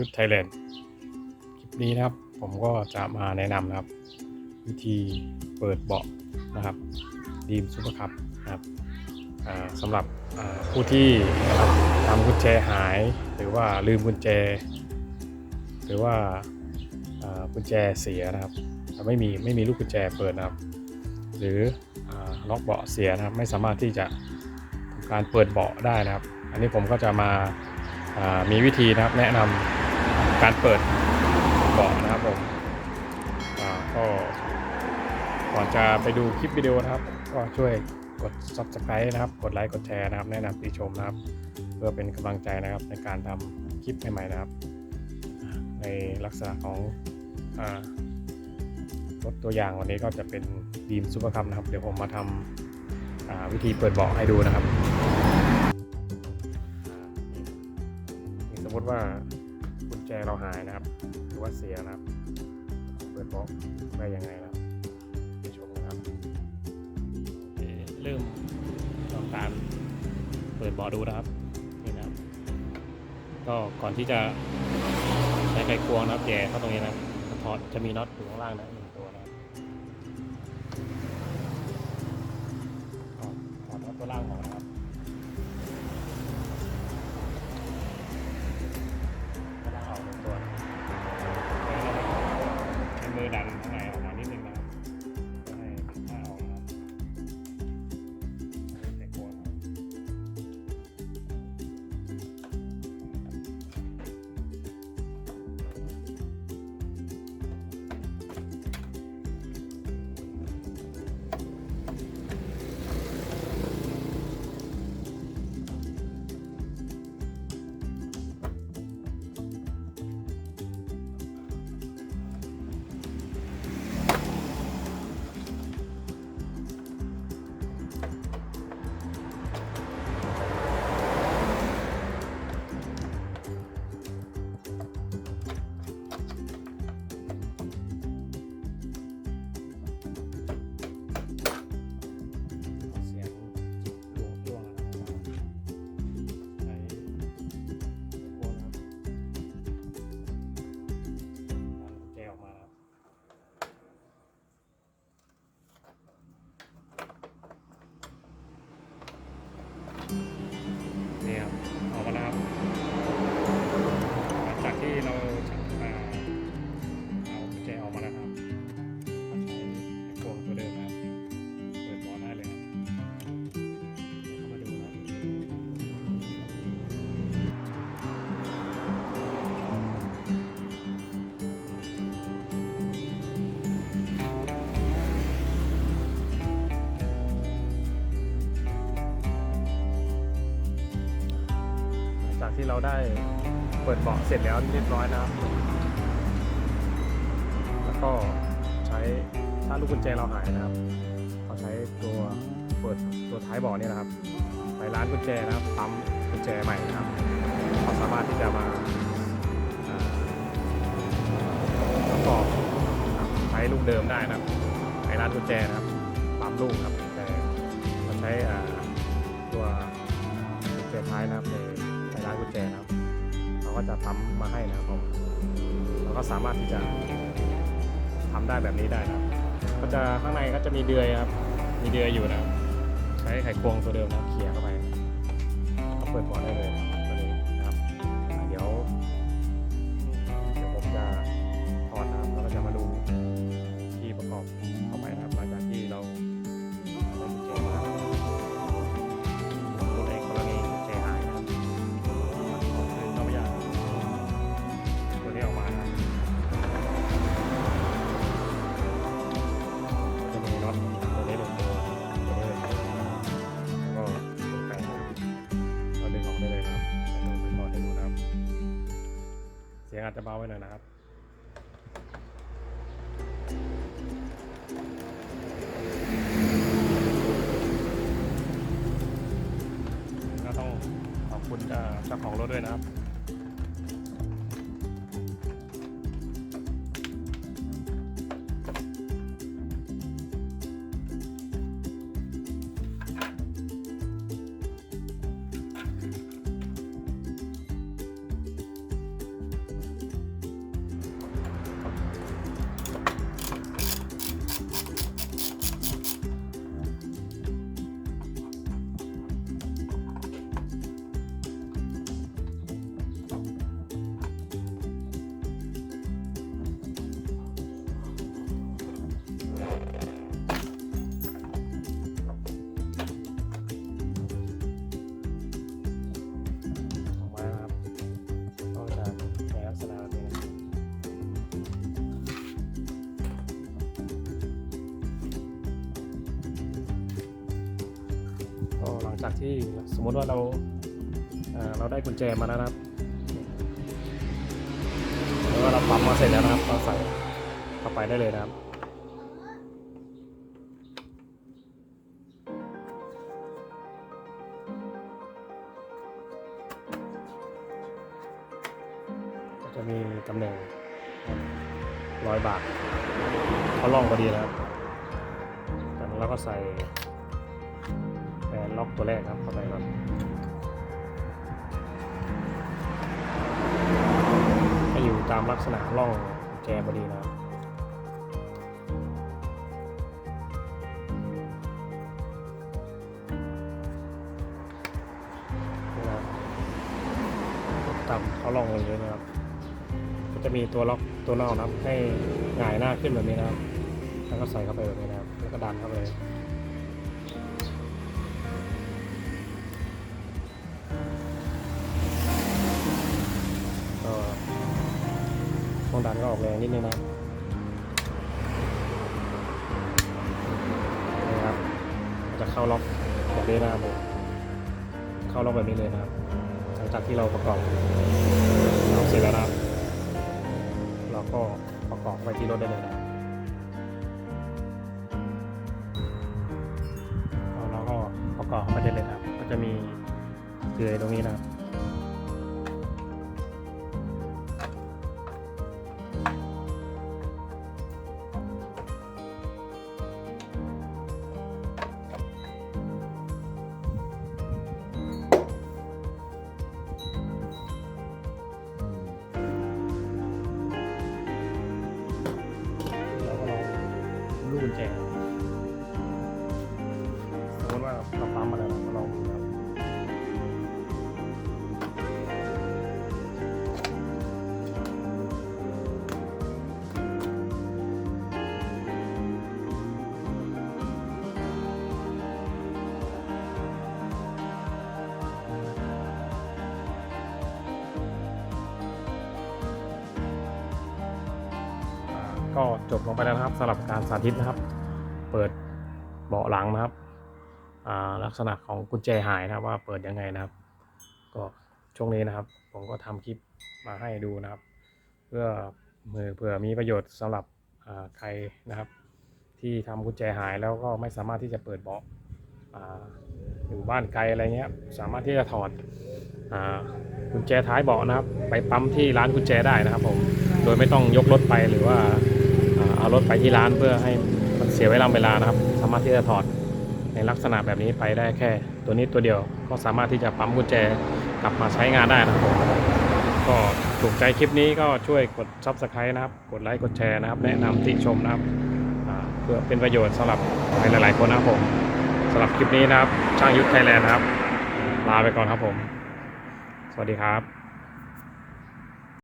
ยุทธไทยแลนด์คลิปนี้นะครับ ผมก็จะมาแนะนำนะครับ วิธีเปิดเบาะนะครับดีมซูเปอร์คัพนะครับสำหรับผู้ที่นะครับทำกุญแจหาย หรือว่าลืมกุญแจ หรือว่ากุญแจเสียนะครับไม่มีไม่มีลูกกุญแจเปิดนะครับ หรืออล็อกเบาะเสียนะครับ ไม่สามารถที่จะทำการเปิดเบาะได้นะครับ อันนี้ผมก็จะมามีวิธีนะครับแนะนำ การเปิดเบาะนะครับผมก็ก่อนจะไปดูคลิปวิดีโอนะครับ ก็ช่วยกด subscribe นะครับ กดไลค์กดแชร์นะครับ แนะนำติชมนะครับ เพื่อเป็นกำลังใจนะครับในการทำคลิปใหม่ๆนะครับ ในลักษณะของรถตัวอย่างวันนี้ก็จะเป็นดีมซูเปอร์คัพนะครับ เดี๋ยวผมมาทำาวิธีเปิดเบาะให้ดูนะครับ สมมติว่า จเราหายนะครับ หรือว่าเสียนะครับ เปิดเบาะได้ยังไงนะครับไปชมนะครับเริ่มทำการเปิดบาะดูนะครับนี่นะครับ ก็ก่อนที่จะใช้ไขควงนะครับแย่เข้าตรงนี้นะครับถอดจะมีน็อตอยู่ข้างล่างนะหนึ่งตัวนะครับถอดถอดน็อตตัวล่างออกนะครับ จากที่เราได้เปิดเบาะเสร็จแล้วเรียบร้อยนะครับแล้วก็ใช้ถ้าลูกกุญแจเราหายนะครับเขาใช้ตัวเปิดตัวท้ายเบาะเนี่ยนะครับไปร้านกุญแจนะครับปั๊มกุญแจใหม่นะครับเขาสามารถที่จะมาประกอบใช้ลูกเดิมได้นะครับในร้านกุญแจนะครับปั๊มลูกครับแต่เราใช้ตัวกุญแจท้ายนะครับในานกุญแจนะครับเขาก็จะปั๊มมาให้นะครับผมเราก็สามารถที่จะทำได้แบบนี้ได้นะครับ ก็จะข้างในก็จะมีเดือยครับ มีเดือยอยู่นะครับ ใช้ไขควงตัวเดิมนะเขี่ยเข้าไปก็เปิดหัวได้เลย ยงอาจจะเบาไว้หน่อยนะครับก็ต้องขอบคุณเจ้าของรถด้วยนะครับ หลังจากที่สมมติว่าเราเราได้กุญแจมาแล้วนะครับแล้วว่าเราปั๊มมาเสร็จแล้วนะครับเราใส่เข้าไปได้เลยนะครับจะมีตำแหน่งร้อยบาทเขาล่องพอดีนะครับจากนั้นเราก็ใส่ ล็อกตัวแรกครับเข้าไปครับให้อยู่ตามลักษณะล่องแจพอดีนะครับนี่นะครับตามเขาล่องเลยนะครับ ก็จะมีตัวล็อกตัวนอกนะครับ ให้หงายหน้าขึ้นแบบนี้นะครับ แล้วก็ใส่เข้าไปแบบนี้นะครับ แล้วก็ดันเข้าไป ต้องดันก็ออกแรงนิดนึงนะนี่ครับ จะเข้าล็อกแบบนี้นะครับเข้าล็อกแบบนี้เลยนะครับ หลังจากที่เราประกอบเอาเสร็จแล้วนะครับเราก็ประกอบไว้ที่รถได้เลยนะแล้วเราก็ประกอบไปได้เลยครับ ก็จะมีเกลือตรงนี้นะครับ กกุญแจสมมติว่าเรา ก็จบลงไปแล้วนะครับสำหรับการสาธิตนะครับ เปิดเบาะหลังนะครับลักษณะของกุญแจหายนะครับว่าเปิดยังไงนะครับ ก็ช่วงนี้นะครับ ผมก็ทำคลิปมาให้ดูนะครับ เพื่อมือเผื่อมีประโยชน์สำหรับใครนะครับ ที่ทำกุญแจหายแล้วก็ไม่สามารถที่จะเปิดเบาะอยู่บ้านไกลอะไรเงี้ยสามารถที่จะถอดกุญแจท้ายเบาะนะครับ ไปปั๊มที่ร้านกุญแจได้นะครับผมโดยไม่ต้องยกรถไปหรือว่า เอารถไปที่ร้านเพื่อให้มันเสียเวลาเวลานะครับ สามารถที่จะถอดในลักษณะแบบนี้ไปได้แค่ ตัวนี้ตัวเดียวก็สามารถที่จะปั๊มกุญแจกลับมาใช้งานได้นะครับก็ถูกใจคลิปนี้ก็ช่วยกด subscribe นะครับ กดไลค์กดแชร์นะครับ แนะนำติชมนะครับเพื่อเป็นประโยชน์สำหรับใครหลาย ๆ คนนะครับผมสำหรับคลิปนี้นะครับ ช่างยุทธไทยแลนด์นะครับ ลาไปก่อนครับผม สวัสดีครับ